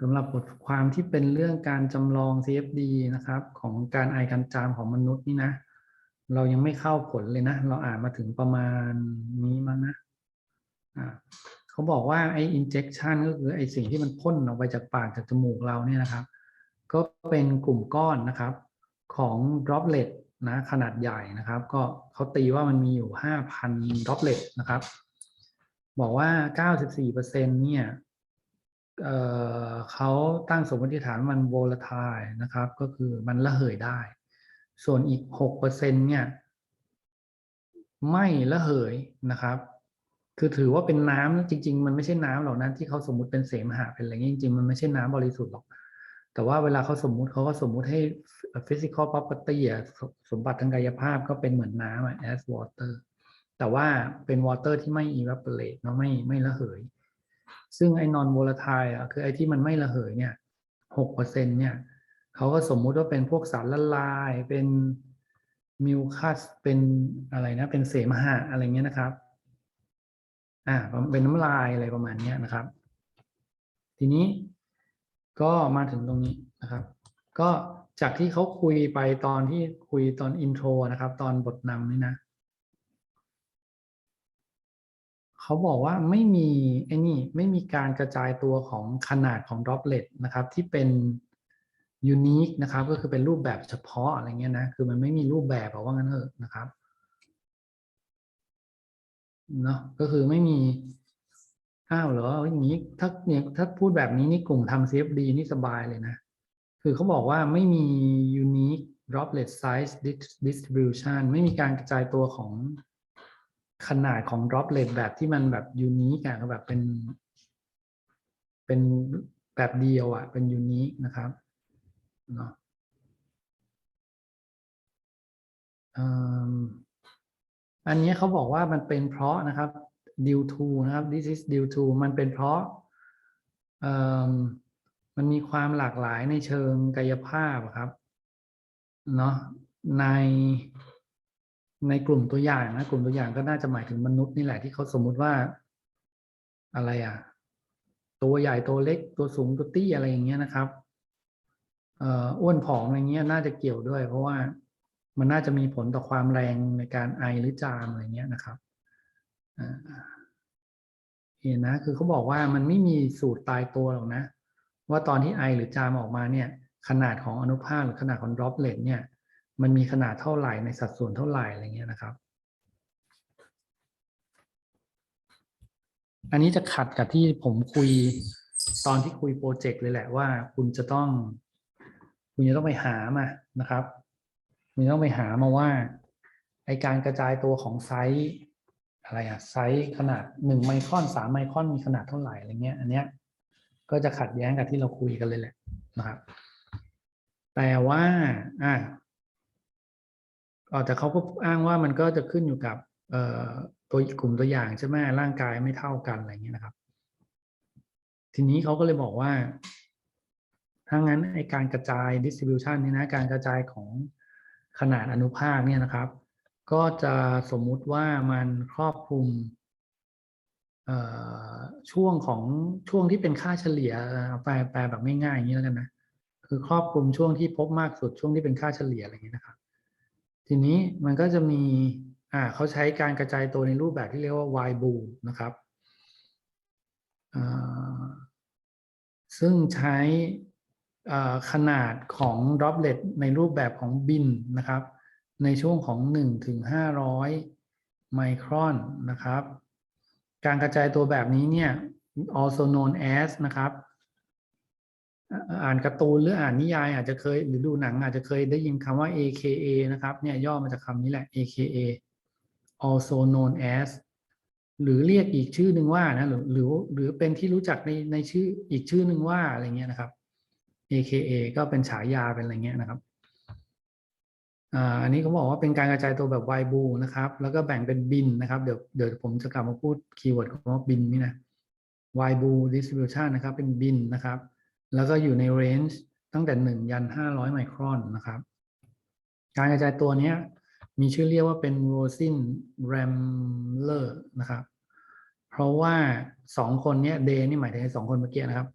สำหรับบทความที่เป็นเรื่องการจำลอง CFD นะครับ ของการไอการจามของมนุษย์นี่นะ เรายังไม่เข้าผลเลยนะ เราอ่านมาถึงประมาณนี้มั้งนะอ่าเขาบอกว่าไอ้ injection ก็คือไอ้สิ่งที่มันพ่นออกไปจากปากจากจมูกเราเนี่ยนะครับ ก็เป็นกลุ่มก้อนนะครับของ droplet นะขนาดใหญ่นะครับ ก็เขาตีว่ามันมีอยู่ 5,000 droplet นะครับ บอกว่า 94%เนี่ย เเขาตั้งสมมติฐานมัน volatile นะครับ ก็คือมันระเหยได้ ส่วนอีก6%เนี่ยไม่ระเหยนะครับ คือถือว่าเป็นน้ำจริง ๆ มันไม่ใช่น้ำหรอกนะที่เขาสมมุติเป็นเสมหะเป็นอะไรเงี้ยจริงๆมันไม่ใช่น้ำบริสุทธิ์หรอก แต่ว่าเวลาเขาสมมุติเขาก็สมมุติให้ physical property อะสสมบัติทางกายภาพก็เป็นเหมือนน้ำอะ as water แต่ว่าเป็น water ที่ไม่ evaporate เนาะไม่ไม่ระเหย ซึ่งไอ้ non volatile อะคือไอ้ที่มันไม่ระเหยเนี่ยหกเปอร์เซ็นเนี่ยเขาก็สมมุติว่าเป็นพวกสารละลาย เป็นมิวคัสเป็นอะไรนะ เป็นเสมหะอะไรเงี้ยนะครับ อ่าเป็นน้ำลายอะไรประมาณเนี้ยนะครับ ทีนี้ก็มาถึงตรงนี้นะครับ ก็จากที่เขาคุยไปตอนที่คุยตอนอินโทรนะครับ ตอนบทนำนี่นะ เขาบอกว่าไม่มีไอ้นี่ไม่มีการกระจายตัวของขนาดของดรอปเลตนะครับที่เป็นยูนิคนะครับก็คือเป็นรูปแบบเฉพาะอะไรเงี้ยนะคือมันไม่มีรูปแบบอะว่างั้นเถอะนะครับเนาะก็คือไม่มีอ้าวเหรออย่างนี้ถ้าเนี่ยถ้าพูดแบบนี้นี่กลุ่มทำ CFD นี่สบายเลยนะ คือเขาบอกว่าไม่มี unique droplet size distribution ไม่มีการกระจายตัวของ ขนาดของ droplet แบบที่มันแบบ unique อะแบบเป็น เป็นแบบเดียวอะเป็น unique นะครับเนาะอันนี้เขาบอกว่ามันเป็นเพราะนะครับ due to นะครับ this is due to มันเป็นเพราะมันมีความหลากหลายในเชิงกายภาพครับเนาะใน ในกลุ่มตัวอย่างนะกลุ่มตัวอย่างก็น่าจะหมายถึงมนุษย์นี่แหละที่เขาสมมุติว่า อะไรอะ ตัวใหญ่ตัวเล็กตัวสูงตัวตี้อะไรอย่างเงี้ยนะครับเอ่ออ้วนผอมอะไรเงี้ยน่าจะเกี่ยวด้วย เพราะว่ามันน่าจะมีผลต่อความแรงในการไอหรือจามอะไรเงี้ยนะครับเห็นนะ คือเขาบอกว่ามันไม่มีสูตรตายตัวหรอกนะ ว่าตอนที่ไอหรือจามออกมาเนี่ย ขนาดของอนุภาคหรือขนาดของดรอปเลตเนี่ย มันมีขนาดเท่าไหร่ในสัดส่วนเท่าไหร่อะไรเงี้ยนะครับ อันนี้จะขัดกับที่ผมคุยตอนที่คุยโปรเจกต์เลยแหละว่า คุณจะต้อง คุณจะต้องไปหามานะครับคุณต้องไปหามาว่าไอการกระจายตัวของไซส์อะไรอะไซส์ขนาดหนึ่งไมครอนสามไมครอนมีขนาดเท่าไหร่อะไรเงี้ย อันเนี้ยก็จะขัดแย้งกับที่เราคุยกันเลยแหละนะครับ แต่ว่าอ่า แต่เขาก็อ้างว่ามันก็จะขึ้นอยู่กับเตัวกลุ่มตัวอย่างใช่ไหมร่างกายไม่เท่ากันอะไรเงี้ยนะครับ ทีนี้เขาก็เลยบอกว่าถ้างั้นไอการกระจาย distribution นี่นะ การกระจายของขนาดอนุภาคเนี่ยนะครับ ก็จะสมมุติว่ามันครอบคลุมช่วงของช่วงที่เป็นค่าเฉลี่ยแปลแปลแบบง่ายๆอย่างนี้แล้วกันนะคือครอบคลุมช่วงที่พบมากสุดช่วงที่เป็นค่าเฉลี่ยอะไรอย่างนี้นะครับ ทีนี้มันก็จะมีอ่าเขาใช้การกระจายตัวในรูปแบบที่เรียกว่า y b o o นะครับซึ่งใช้ขนาดของ droplet ในรูปแบบของบินนะครับ ในช่วงของ1ถึง500 ไมครอนนะครับ การกระจายตัวแบบนี้เนี่ย also known as นะครับ อ่านการ์ตูนหรืออ่านนิยาย อาจจะเคยหรือดูหนัง อาจจะเคยได้ยินคำว่า AKA นะครับเนี่ยย่อมาจากคำนี้แหละ AKA also known as หรือเรียกอีกชื่อหนึ่งว่านะหรือหรือหรือเป็นที่รู้จักในในชื่ออีกชื่อหนึ่งว่าอะไรเงี้ยนะครับ AKA ก็เป็นฉายาเป็นอะไรเงี้ยนะครับอ่าอันนี้เขาบอกว่าเป็นการกระจายตัวแบบ y b o นะครับ แล้วก็แบ่งเป็นบินนะครับ เดี๋ยวเดี๋ยวผมจะกลับมาพูดคีย์เวิร์ดของว่าบินนี่นะ y b o distribution นะครับ เป็นบินนะครับ แล้วก็อยู่ในเรนจ์ตั้งแต่1ยัน500ไมครอนนะครับ การกระจายตัวนี้มีชื่อเรียกว่าเป็น Rosin Ramler นะครับ เพราะว่าสองคนนี้เดนี่หมายถึงสองคนเมื่อกี้นะครับ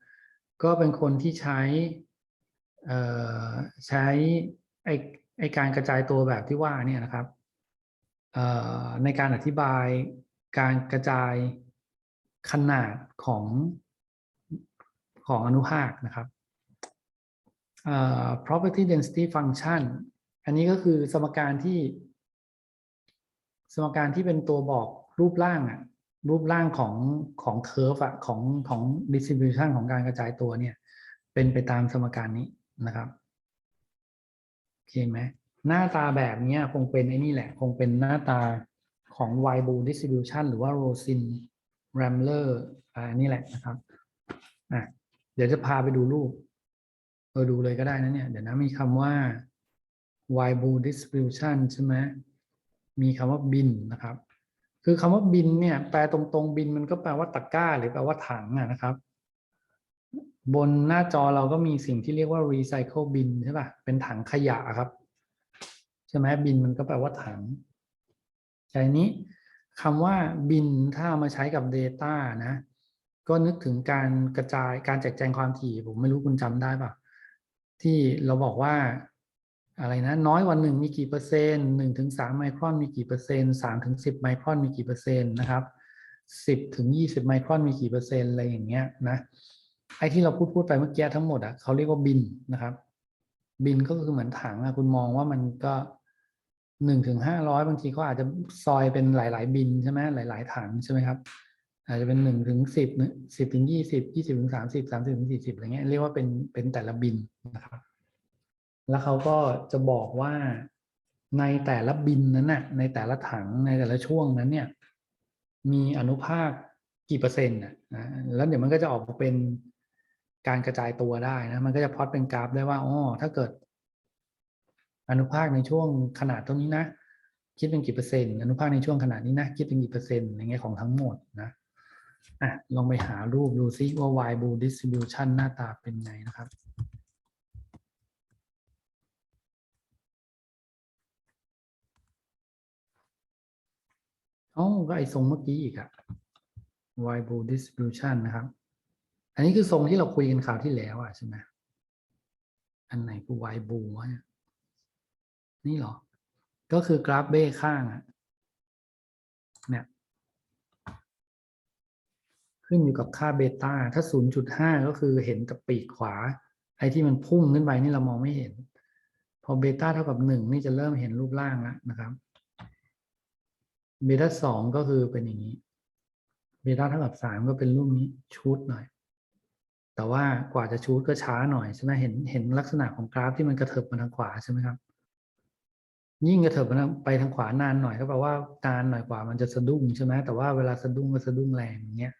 ก็เป็นคนที่ใช้ใช้ไอไอการกระจายตัวแบบที่ว่าเนี่ยนะครับในการอธิบายการกระจายขนาดของ ของอนุภาคนะครับ property density function อันนี้ก็คือสมการที่ สมการที่เป็นตัวบอกรูปร่างอะรูปร่างของของเคอร์ฟอะของของ distribution ของการกระจายตัวเนี่ย เป็นไปตามสมการนี้นะครับโอเคไหมหน้าตาแบบนี้คงเป็นไอ้นี่แหละ คงเป็นหน้าตาของ y b o o distribution หรือว่า Rosin Ramler อ่านี่แหละนะครับอะ ดี๋ยวจะพาไปดูรูปเออดูเลยก็ได้นะเนี่ย เดี๋ยวนะมีคำว่า y b o o distribution ใช่ไหมมีคำว่าบินนะครับ คือคำว่าบินเนี่ย แปลตรงๆบินมันก็แปลว่าตะกร้า หรือแปลว่าถังอะนะครับ บนหน้าจอเราก็มีสิ่งที่เรียกว่า recycle bin ใช่ป่ะ เป็นถังขยะครับ ใช่ไหมบินมันก็แปลว่าถังแต่นี้คำว่าบินถ้ามาใช้กับ Data นะ ก็นึกถึงการกระจายการแจกแจงความถี่ ผมไม่รู้คุณจำได้ปะที่เราบอกว่าอะไรนะ น้อยว่าหนึ่งมีกี่เปอร์เซ็นต์หนึ่งถึงสามไมครอนมีกี่เปอร์เซ็นต์สามถึงสิบไมครอนมีกี่เปอร์เซ็นต์นะครับสิบถึงยี่สิบไมครอนมีกี่เปอร์เซ็นต์อะไรอย่างเงี้ยนะไอ้ที่เราพูดพูดไปเมื่อกี้ทั้งหมดอะเขาเรียกว่าบินนะครับ บินก็คือเหมือนถังอะคุณมองว่ามันก็หนึ่งถึงห้าร้อยบางทีเขาอาจจะซอยเป็นหลาย ๆ บินใช่ไหมหลาย ๆ ถังใช่ไหมครับ อาจจะเป็นหนึ่งถึงสิบสิบถึงยี่สิบยี่สิบถึงสามสิบสามสิบถึงสี่สิบอะไรเงี้ยเรียกว่าเป็นเป็นแต่ละบินนะครับ แล้วเขาก็จะบอกว่าในแต่ละบินนั้นน่ะ ในแต่ละถังในแต่ละช่วงนั้นเนี่ย มีอนุภาคกี่เปอร์เซ็นต์น่ะแล้วเดี๋ยวมันก็จะออกมาเป็นการกระจายตัวได้นะมันก็จะพอตเป็นกราฟได้ว่าอ๋อถ้าเกิด อนุภาคในช่วงขนาดตรงนี้นะคิดเป็นกี่เปอร์เซ็นต์อนุภาคในช่วงขนาดนี้นะคิดเป็นกี่เปอร์เซ็นต์อย่างเงี้ยของทั้งหมดนะ อะลองไปหารูปดูซิว่า y b o o distribution หน้าตาเป็นไงนะครับอ๋อก็ไอทรงเมื่อกี้อีกอะ y b o o distribution นะครับ อันนี้คือทรงที่เราคุยกันคราวที่แล้วอะใช่ไหมอันไหนคือ y b o o วะเนี่ยนี่เหรอ ก็คือกราฟเบ้ข้างอะเนี่ย ขึ้นอยู่กับค่าเบต้าถ้า 0.5 ก็คือเห็นกับปีกขวา ไอ้ที่มันพุ่งขึ้นไปนี่เรามองไม่เห็น พอเบต้าเท่ากับ 1 นี่จะเริ่มเห็นรูปร่างแล้วนะครับเบต้าสองก็คือเป็นอย่างนี้ เบต้าเท่ากับสามก็เป็นรูปนี้ชูดหน่อย แต่ว่ากว่าจะชูดก็ช้าหน่อยใช่ไหมเห็นเห็นลักษณะของกราฟที่มันกระเถิบมาทางขวาใช่ไหมครับ ยิ่งกระเถิบมาไปทางขวานานหน่อยก็แปลว่านานหน่อยกว่ามันจะสะดุ้งใช่ไหมแต่ว่าเวลาสะดุ้งก็สะดุ้งแรงอย่างเงี้ย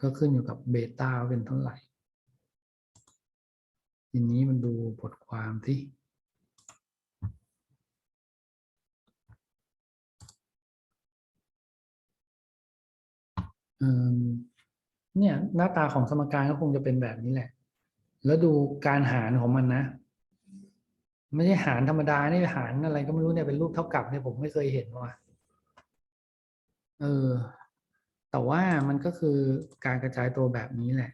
ก็ขึ้นอยู่กับเบต้าว่าเป็นเท่าไหร่ ทีนี้มันดูบทความที่เนี่ยหน้าตาของสมการก็คงจะเป็นแบบนี้แหละ แล้วดูการหารของมันนะ ไม่ใช่หารธรรมดานี่หารอะไรก็ไม่รู้เนี่ยเป็นรูปเท่ากับเนี่ยผมไม่เคยเห็นว่าเออ แต่ว่ามันก็คือการกระจายตัวแบบนี้แหละ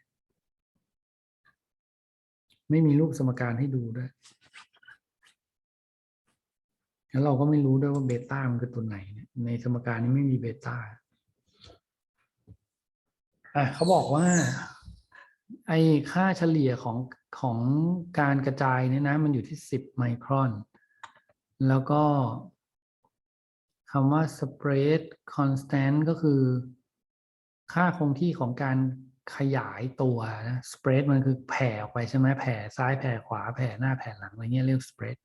ไม่มีรูปสมการให้ดูด้วยแล้วเราก็ไม่รู้ด้วยว่าเบต้ามันคือตัวไหน ในสมการนี้ไม่มีเบต้าอะเขาบอกว่า ไอค่าเฉลี่ยของของการกระจายเนี่ยนะ มันอยู่ที่สิบไมครอน แล้วก็คำว่า spread constant ก็คือ ค่าคงที่ของการขยายตัวนะ spread มันคือแผ่ออกไปใช่ไหมแผ่ซ้ายแผ่ขวาแผ่หน้าแผ่หลังอะไรเงี้ยเรียก spread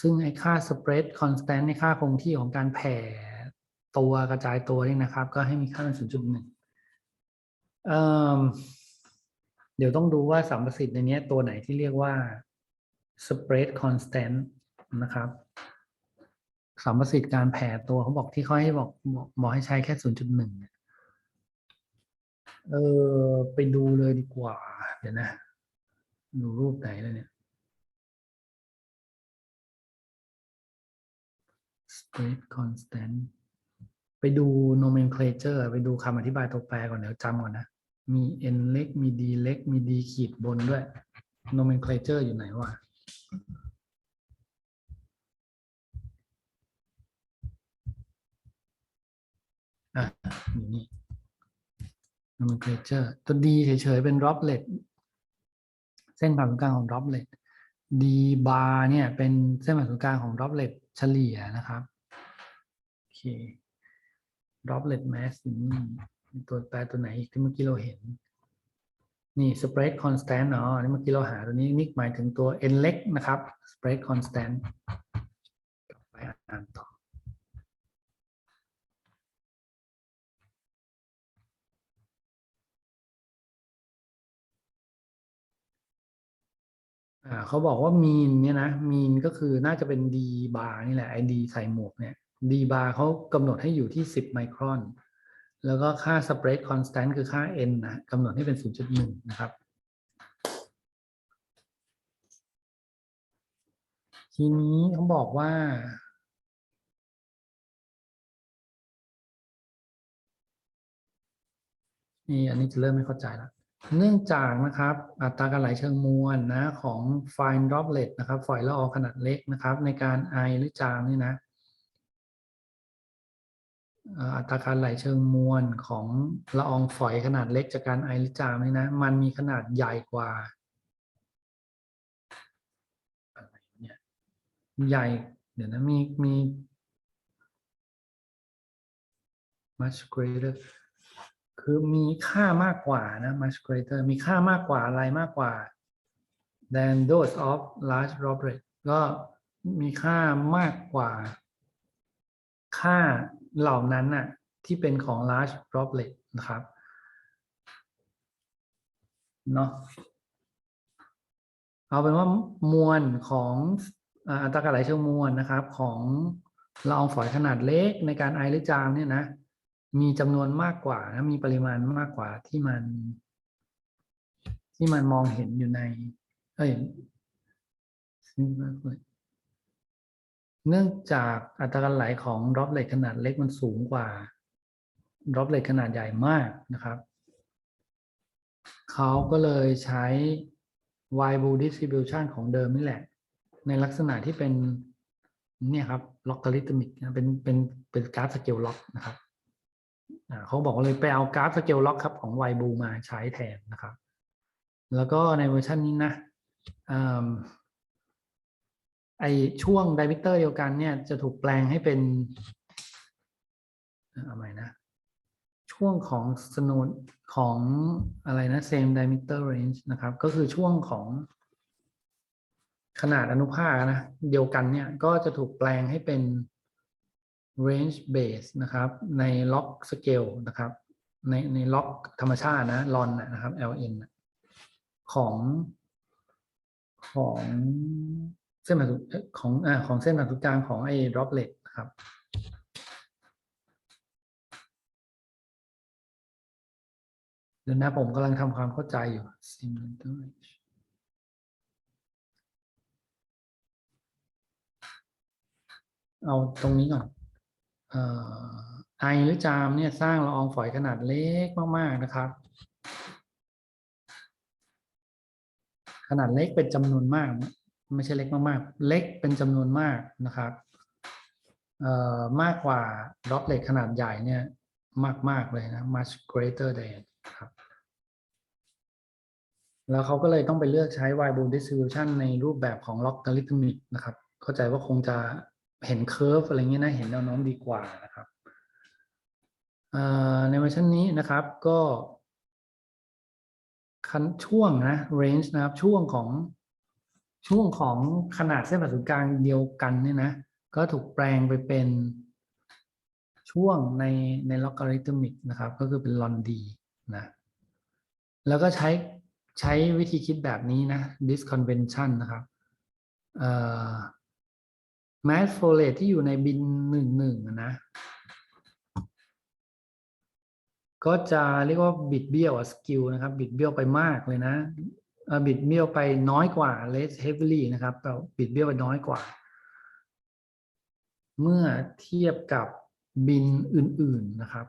ซึ่งไอ้ค่า spread constant ในค่าคงที่ของการแผ่ตัวกระจายตัวนี่นะครับ ก็ให้มีค่าเป็น0.1เอ่อเดี๋ยวต้องดูว่าสัมประสิทธิ์ในนี้ตัวไหนที่เรียกว่า spread constant นะครับ สัมประสิทธิ์การแผ่ตัวเขาบอกที่เขาให้บอกบอกบอให้ใช้แค่0.1เนี่ยเออไปดูเลยดีกว่า เดี๋ยวนะ ดูรูปไหนแล้วเนี่ย spread constant ไปดู nomenclature ไปดูคำอธิบายตัวแปรก่อนเดี๋ยวจำก่อนนะ มี n เล็ก มี d เล็ก มี d ขีดบนด้วย nomenclature อยู่ไหนวะ อะอยู่นี่ nomenclature ตัว d เฉยๆเป็น droplet เส้นผ่านศูนย์กลางของ droplet d bar เนี่ยเป็นเส้นผ่านศูนย์กลางของ droplet เฉลี่ยนะครับโอเค droplet mass อยู่นี่ตัวแปรตัวไหนอีกที่เมื่อกี้เราเห็น นี่ spread constant อ๋อนี่เมื่อกี้เราหาตัวนี้นี่หมายถึงตัว n เล็กนะครับ spread constant ไปอ่านต่อ อ่าเขาบอกว่ามีนเนี่ยนะมีนก็คือน่าจะเป็น d bar นี่แหละไอ d ใส่หมวกเนี่ย d bar เขากำหนดให้อยู่ที่ 10 ไมครอน แล้วก็ค่า spread constant คือค่า n นะกำหนดให้เป็น 0.1 นะครับ ทีนี้เขาบอกว่า นี่อันนี้จะเริ่มไม่เข้าใจละ เนื่องจากนะครับอัตราการไหลเชิงมวลนะของ fine droplet นะครับฝอยละอองขนาดเล็กนะครับ ในการไอหรือจามนี่นะอัตราการไหลเชิงมวลของละอองฝอยขนาดเล็กจากการไอหรือจามนี่นะ มันมีขนาดใหญ่กว่าใหญ่เดี๋ยวนะมีมี much greater คือมีค่ามากกว่านะ much greater มีค่ามากกว่าอะไรมากกว่า than those of large droplet ก็มีค่ามากกว่า ค่าเหล่านั้นน่ะที่เป็นของ large droplet นะครับเนาะเอาเป็นว่ามวลของอัตราการไหลเชิงมวลนะครับ ของละอองฝอยขนาดเล็กในการไอหรือจามเนี่ยนะ มีจำนวนมากกว่านะมีปริมาณมากกว่าที่มัน ที่มันมองเห็นอยู่ใน เอ้ยเนื่องจากอัตราการไหลของดรอปเลทขนาดเล็กมันสูงกว่าดรอปเลทขนาดใหญ่มากนะครับ เขาก็เลยใช้ Weibull distribution ของเดิมนี่แหละ ในลักษณะที่เป็นเนี่ยครับ logarithmic นะเป็นเป็นเป็นกราฟสเกลล็อกนะครับ เขาบอกเลยไปเอากราฟสเกลล็อกครับของไวบูมาใช้แทนนะครับ แล้วก็ในเวอร์ชันนี้นะอไอช่วงไดมิเตอร์เดียวกันเนี่ยจะถูกแปลงให้เป็นเอาใหม่นะ ช่วงของสโนดของอะไรนะ same diameter range นะครับ ก็คือช่วงของขนาดอนุภาคนะ เดียวกันเนี่ยก็จะถูกแปลงให้เป็น range base นะครับ ในล็อกสเกลนะครับ ในในล็อกธรรมชาตินะลอนนะครับ ln ของของเส้นผ่านศูนย์ของอ่าของเส้นผ่านศูนย์กลางของไอ้ droplet นะครับเดี๋ยวนะผมกำลังทำความเข้าใจอยู่ Symmetric เอาตรงนี้ก่อนเอ่อ ไอหรือจามเนี่ยสร้างละอองฝอยขนาดเล็กมากๆนะครับ ขนาดเล็กเป็นจำนวนมาก ไม่ใช่เล็กมากๆ เล็กเป็นจำนวนมากนะครับมากกว่าดรอปเล็กขนาดใหญ่เนี่ยมาก ๆ เลยนะ much greater than ครับแล้วเขาก็เลยต้องไปเลือกใช้ Weibull distribution ในรูปแบบของ logarithmic นะครับ เข้าใจว่าคงจะ เห็นเคอร์ฟอะไรเงี้ยนะเห็นแนวโน้มดีกว่านะครับในเวอร์ชันนี้นะครับก็คันช่วงนะ range นะครับช่วงของช่วงของขนาดเส้นผ่าศูนย์กลางเดียวกันเนี่ยนะ ก็ถูกแปลงไปเป็นช่วงในใน logarithmic นะครับ ก็คือเป็น ln d นะแล้วก็ใช้ใช้วิธีคิดแบบนี้นะ this convention นะครับ เอ่อ mass flow rate ที่อยู่ในบินหนึ่งหนึ่งอะนะ ก็จะเรียกว่าบิดเบี้ยวสกิลนะครับ บิดเบี้ยวไปมากเลยนะบิดเบี้ยวไปน้อยกว่า less heavily นะครับแปลว่าบิดเบี้ยวไปน้อยกว่า เมื่อเทียบกับบินอื่น ๆนะครับ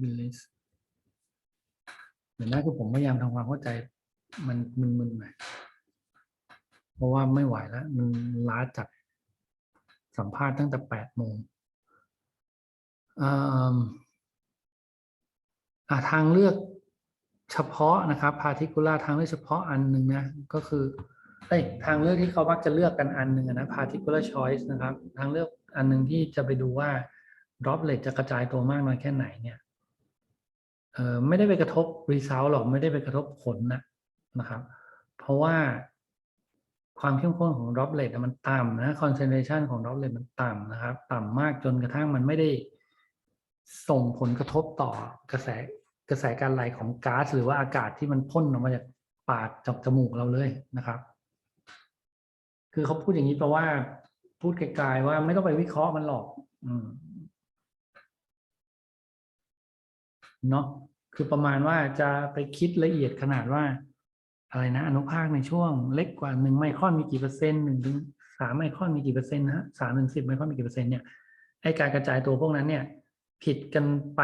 บิลลิสเดี๋ยวนะคือผมพยายามทำความเข้าใจ มันมึนๆหน่อยเพราะว่าไม่ไหวแล้ว มันล้าจัดสัมภาษณ์ตั้งแต่แปดโมงอ่าทางเลือกเฉพาะนะครับ particular ทางเลือกเฉพาะอันหนึ่งนะก็คือเอ้ยทางเลือกที่เขามักจะเลือกกันอันหนึ่งนะ particular choice นะครับ ทางเลือกอันหนึ่งที่จะไปดูว่า droplet จะกระจายตัวมากน้อยแค่ไหนเนี่ยเออไม่ได้ไปกระทบ result หรอกไม่ได้ไปกระทบผลนะ นะครับ เพราะว่าความเข้มข้นของ droplet มันต่ำนะ concentration ของ droplet มันต่ำนะครับ ต่ำมากจนกระทั่งมันไม่ได้ส่งผลกระทบต่อกระแสกระแสการไหลของก๊าซหรือว่าอากาศที่มันพ่นออกมาจากปากจากจมูกเราเลยนะครับ คือเขาพูดอย่างนี้แปลว่า พูดไกลๆว่าไม่ต้องไปวิเคราะห์มันหรอก อืมเนาะคือประมาณว่าจะไปคิดละเอียดขนาดว่า อะไรนะอนุภาคในช่วงเล็กกว่าหนึ่งไมครอนมีกี่เปอร์เซ็นต์หนึ่งถึงสามไมครอนมีกี่เปอร์เซ็นต์นะฮะสามถึงสิบไมครอนมีกี่เปอร์เซ็นต์เนี่ยไอการกระจายตัวพวกนั้นเนี่ยผิดกันไป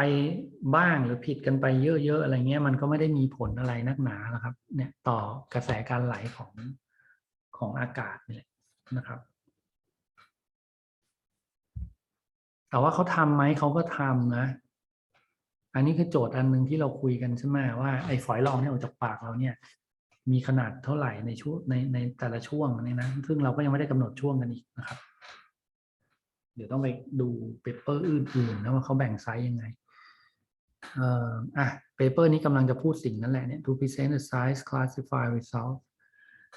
บ้างหรือผิดกันไปเยอะๆอะไรเงี้ยมันก็ไม่ได้มีผลอะไรนักหนาหรอกครับ เนี่ยต่อกระแสการไหลของของอากาศนี่แหละนะครับแต่ว่าเขาทำไหมเขาก็ทำนะ อันนี้คือโจทย์อันหนึ่งที่เราคุยกันใช่ไหมว่าไอ้ฝอยรองเนี่ยออกจากปากเราเนี่ย มีขนาดเท่าไหร่ในช่วงในในแต่ละช่วงนี่นะซึ่งเราก็ยังไม่ได้กำหนดช่วงกันอีกนะครับ เดี๋ยวต้องไปดูเปเปอร์อื่นๆนะว่าเขาแบ่งไซส์ยังไงเอ่ออะเปเปอร์นี้กำลังจะพูดสิ่งนั้นแหละเนี่ย to present the size classify result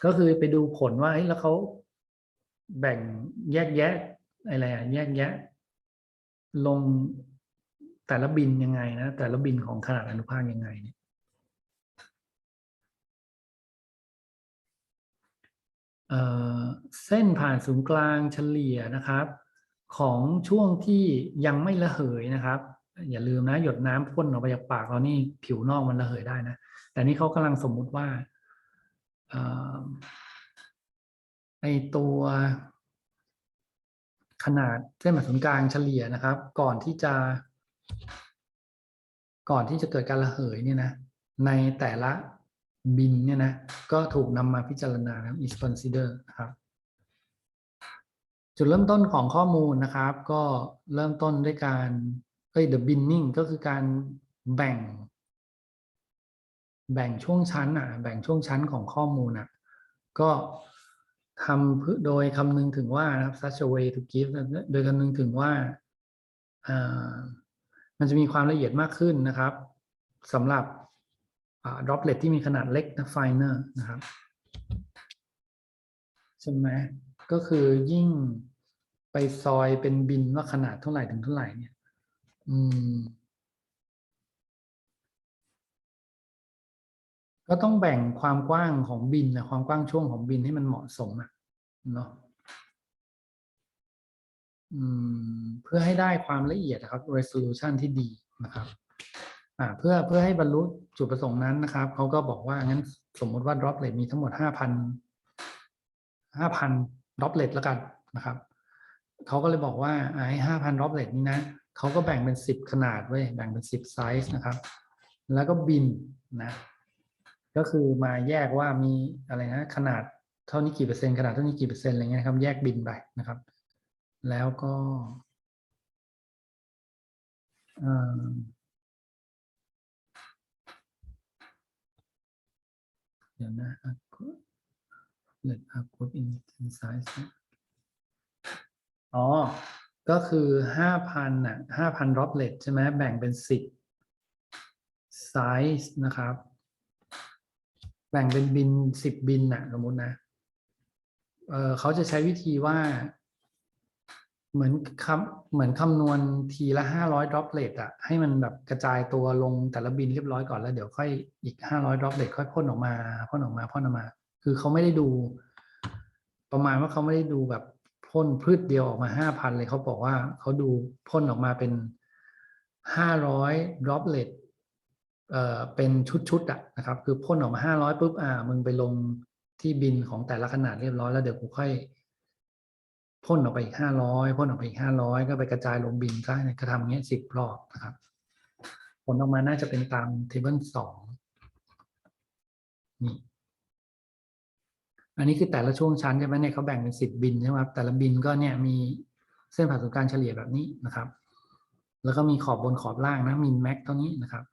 ก็คือไปดูผลว่าเฮ้ยแล้วเขาแบ่งแยกแยะอะไรอะแยกแยะ ลงแต่ละบินยังไงนะ แต่ละบินของขนาดอนุภาคยังไงเนี่ยเอ่อ เส้นผ่านศูนย์กลางเฉลี่ยนะครับ ของช่วงที่ยังไม่ระเหยนะครับ อย่าลืมนะหยดน้ำพ่นออกไปจากปากเรานี่ผิวนอกมันระเหยได้นะ แต่นี่เขากำลังสมมุติว่าเอ่อไอตัวขนาดเส้นผ่านศูนย์กลางเฉลี่ยนะครับ ก่อนที่จะ ก่อนที่จะเกิดการระเหยเนี่ยนะ ในแต่ละ บินเนี่ยนะก็ถูกนำมาพิจารณานะครับ is consider ครับจุดเริ่มต้นของข้อมูลนะครับ ก็เริ่มต้นด้วยการเอ้ย the binning ก็คือการแบ่ง แบ่งช่วงชั้นอะ แบ่งช่วงชั้นของข้อมูลอะ ก็ทำโดยคำนึงถึงว่านะครับ such a way to give โดยคำนึงถึงว่าอ่ามันจะมีความละเอียดมากขึ้นนะครับสำหรับ อ่า droplet ที่มีขนาดเล็กนะ finer นะครับใช่ไหมก็คือยิ่งไปซอยเป็นบินว่าขนาดเท่าไหร่ถึงเท่าไหร่เนี่ย อืม ก็ต้องแบ่งความกว้างของบินนะความกว้างช่วงของบินให้มันเหมาะสมอะเนาะอืมเพื่อให้ได้ความละเอียดนะครับ resolution ที่ดีนะครับ อ่าเพื่อเพื่อให้บรรลุจุดประสงค์นั้นนะครับเขาก็บอกว่างั้นสมมติว่า droplet มีทั้งหมดห้าพันห้าพัน droplet แล้วกันนะครับเขาก็เลยบอกว่าอ่าให้ห้าพัน droplet นี้นะเขาก็แบ่งเป็นสิบขนาดไว้แบ่งเป็นสิบไซส์นะครับ แล้วก็บินนะก็คือมาแยกว่ามีอะไรนะขนาดเท่านี้กี่เปอร์เซ็นต์ขนาดเท่านี้กี่เปอร์เซ็นต์อะไรเงี้ยครับ แยกบินไปนะครับ แล้วก็ เดี๋ยวนะ let a group in size อ๋อ ก็คือห้าพันอะห้าพัน droplet ใช่ไหมแบ่งเป็นสิบ size นะครับ แบ่งเป็นบินสิบบินอะสมมตินะ เออเขาจะใช้วิธีว่า เหมือนคำเหมือนคำนวณทีละห้าร้อย droplet อะให้มันแบบกระจายตัวลงแต่ละบินเรียบร้อยก่อนแล้วเดี๋ยวค่อยอีกห้าร้อย droplet ค่อยพ่นออกมาพ่นออกมาพ่นออกมา คือเขาไม่ได้ดู ประมาณว่าเขาไม่ได้ดูแบบพ่นพืชเดียวออกมาห้าพันเลยเขาบอกว่าเขาดูพ่นออกมาเป็นห้าร้อย droplet เอ่อเป็นชุดๆอะนะครับ คือพ่นออกมาห้าร้อยปุ๊บอ่ามึงไปลงที่บินของแต่ละขนาดเรียบร้อยแล้วเดี๋ยวกูค่อย พ่นออกไปอีกห้าร้อยพ่นออกไปอีกห้าร้อยก็ไปกระจายลงบินก็ก็ทำอย่างเงี้ยสิบรอบนะครับพลออกมาน่าจะเป็นตาม table สองนี่อันนี้คือแต่ละช่วงชั้นใช่ไหมเนี่ยเขาแบ่งเป็นสิบบินใช่ไหมครับแต่ละบินก็เนี่ยมีเส้นผ่าศูนย์กลางเฉลี่ยแบบนี้นะครับ แล้วก็มีขอบบนขอบล่างนะมินแม็กเท่านี้นะครับ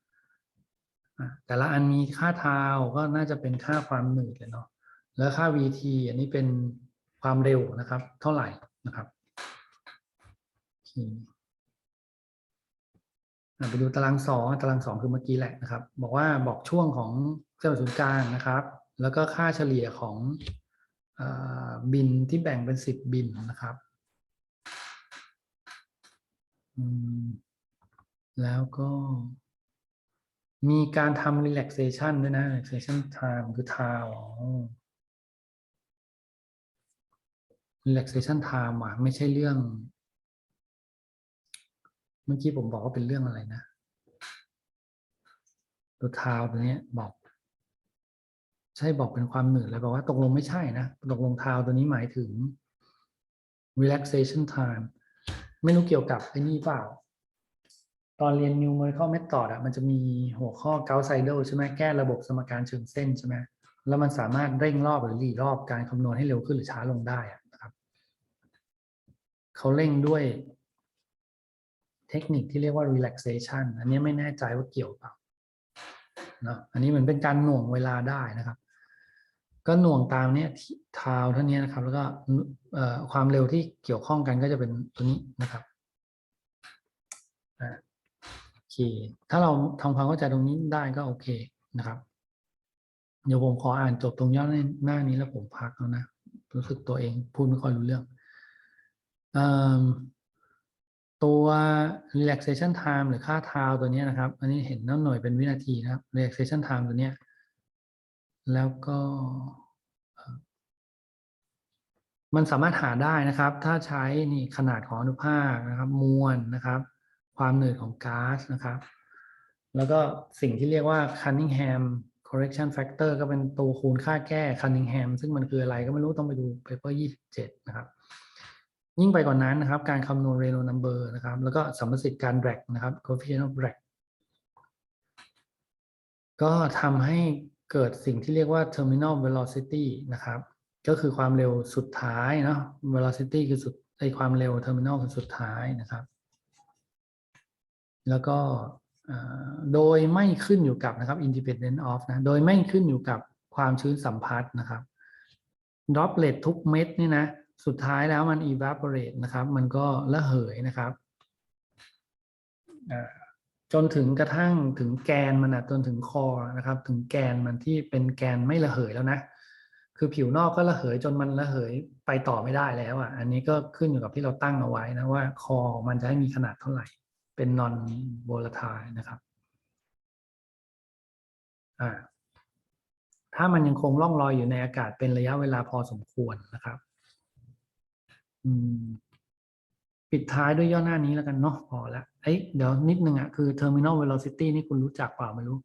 แต่ละอันมีค่าทาวก็น่าจะเป็นค่าความหนืดเลยเนาะแล้วค่า VT อันนี้เป็น ความเร็วนะครับ เท่าไหร่นะครับไปดูตารางสองตารางสองคือเมื่อกี้แหละนะครับ บอกว่าบอกช่วงของเส้นผ่าศูนย์กลางนะครับ แล้วก็ค่าเฉลี่ยของอบินที่แบ่งเป็นสิบบินนะครับแล้วก็มีการทำ relaxation ด้วยนะ relaxation time คือ time อ๋อ relaxation time อะไม่ใช่เรื่อง เมื่อกี้ผมบอกว่าเป็นเรื่องอะไรนะ ตัว time ตัวนี้บอก ใช่บอกเป็นความเหนื่อยเลยบอกว่าตกลงไม่ใช่นะตกลง time ตัวนี้หมายถึง relaxation time ไม่รู้เกี่ยวกับไอ้นี่เปล่า ตอนเรียน numerical method อะมันจะมีหัวข้อ gauss idle ใช่ไหมแก้ระบบสมการเชิงเส้นใช่ไหมแล้วมันสามารถเร่งรอบหรือหลีรอบการคำนวณให้เร็วขึ้นหรือช้าลงได้อะนะ เขาเร่งด้วยเทคนิคที่เรียกว่า relaxation อันนี้ไม่แน่ใจว่าเกี่ยวเปล่าเนาะอันนี้เหมือนเป็นการหน่วงเวลาได้นะครับ ก็หน่วงตามเนี้ยเท้าเท่านี้นะครับ แล้วก็ความเร็วที่เกี่ยวข้องกันก็จะเป็นตัวนี้นะครับโอเค ถ้าเราทำความเข้าใจตรงนี้ได้ก็โอเคนะครับ เดี๋ยวผมขออ่านจบตรงย่อหน้านี้แล้วผมพักแล้วนะ รู้สึกตัวเองพูดไม่ค่อยรู้เรื่อง ตัว relaxation time หรือค่าเท้าตัวนี้นะครับ อันนี้เห็นน้ำหน่วยเป็นวินาทีนะครับ relaxation time ตัวนี้ แล้วก็ มันสามารถหาได้นะครับ ถ้าใช้นี่ขนาดของอนุภาคนะครับ มวลนะครับ ความหนืดของก๊าซนะครับ แล้วก็สิ่งที่เรียกว่า Cunningham correction factor ก็เป็นตัวคูณค่าแก้ Cunningham ซึ่งมันคืออะไรก็ไม่รู้ต้องไปดู paper 27 นะครับ ยิ่งไปกว่านนั้นนะครับ การคำนวณ Reynolds number นะครับ แล้วก็สัมประสิทธิ์การ drag นะครับ coefficient of drag ก็ทำให้เกิดสิ่งที่เรียกว่า terminal velocity นะครับ ก็คือความเร็วสุดท้ายเนาะ velocity คือสุดไอความเร็ว terminal คือสุดท้ายนะครับ แล้วก็โดยไม่ขึ้นอยู่กับนะครับ independent of นะ โดยไม่ขึ้นอยู่กับความชื้นสัมพัทธ์นะครับ droplet ทุกเม็ดนี่นะ สุดท้ายแล้วมัน evaporate นะครับ มันก็ระเหยนะครับจนถึงกระทั่งถึงแกนมันนะจนถึงคอนะครับ ถึงแกนมันที่เป็นแกนไม่ระเหยแล้วนะ คือผิวนอกก็ระเหยจนมันระเหยไปต่อไม่ได้แล้วอะ อันนี้ก็ขึ้นอยู่กับที่เราตั้งเอาไว้นะว่าคอของมันจะให้มีขนาดเท่าไหร่ เป็น non volatile นะครับอ่าถ้ามันยังคงล่องลอยอยู่ในอากาศเป็นระยะเวลาพอสมควรนะครับ ปิดท้ายด้วยย่อหน้านี้แล้วกันเนาะพอละเอ้ยเดี๋ยวนิดนึงอะคือ terminal velocity นี่คุณรู้จักเปล่าไม่รู้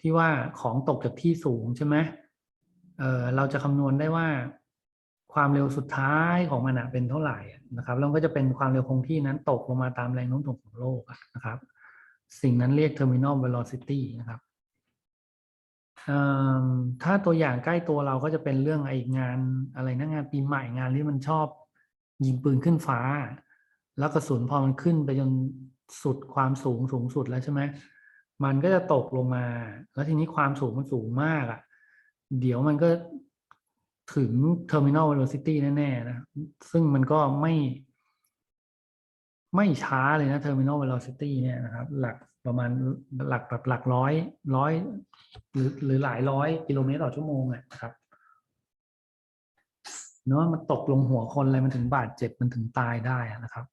ที่ว่าของตกจากที่สูงใช่ไหมเออเราจะคำนวณได้ว่าความเร็วสุดท้ายของมันอะเป็นเท่าไหร่นะครับแล้วก็จะเป็นความเร็วคงที่นั้นตกลงมาตามแรงโน้มถ่วงของโลกนะครับ สิ่งนั้นเรียก terminal velocity นะครับเอิ่มถ้าตัวอย่างใกล้ตัวเราก็จะเป็นเรื่องไอ้งานอะไรนะงานปีใหม่งานที่มันชอบ ยิงปืนขึ้นฟ้า แล้วกระสุนพอมันขึ้นไปจนสุดความสูงสูงสุดแล้วใช่ไหมมันก็จะตกลงมา แล้วทีนี้ความสูงมันสูงมากอะ่ะ เดี๋ยวมันก็ถึง terminal velocity แน่ๆนะ ซึ่งมันก็ไม่ไม่ช้าเลยนะ terminal velocity เนี่ยนะครับ หลักประมาณหลักแบบหลักร้อยร้อยหรือหรือหลายร้อยกิโลเมตรต่อชั่วโมงอะนะครับ เนาะมันตกลงหัวคนอะไรมันถึงบาดเจ็บมันถึงตายได้นะครับ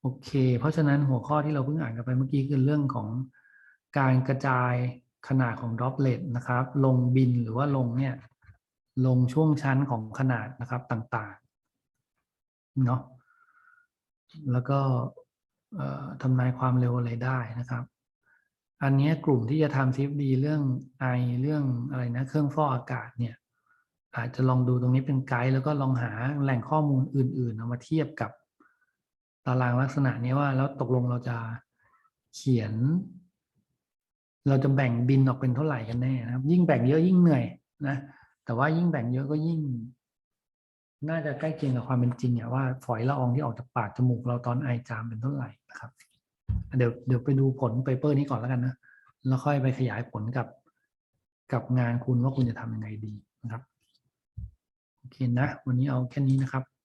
โอเค เพราะฉะนั้นหัวข้อที่เราเพิ่งอ่านกันไปเมื่อกี้คือเรื่องของการกระจายขนาดของ droplet นะครับ ลงบินหรือว่าลงเนี่ย ลงช่วงชั้นของขนาดนะครับต่างๆเนาะแล้วก็ทำนายความเร็วอะไรได้นะครับ อันนี้กลุ่มที่จะทำ CFD เรื่องไอเรื่องอะไรนะ เครื่องฟอกอากาศเนี่ย อาจจะลองดูตรงนี้เป็นไกด์แล้วก็ลองหาแหล่งข้อมูลอื่น ๆ เอามาเทียบกับตารางลักษณะนี้ว่าแล้วตกลงเราจะเขียน เราจะแบ่งบินออกเป็นเท่าไหร่กันแน่นะครับ ยิ่งแบ่งเยอะยิ่งเหนื่อยนะแต่ว่ายิ่งแบ่งเยอะก็ยิ่ง น่าจะใกล้เคียงกับความเป็นจริงอะว่าฝอยละอองที่ออกจากปากจมูกเราตอนไอจามเป็นเท่าไหร่นะครับ เดี๋ยวเดี๋ยวไปดูผลเปเปอร์นี้ก่อนแล้วกันนะแล้วค่อยไปขยายผลกับกับงานคุณว่าคุณจะทำยังไงดีนะครับ โอเคนะ วันนี้เอาแค่นี้นะครับ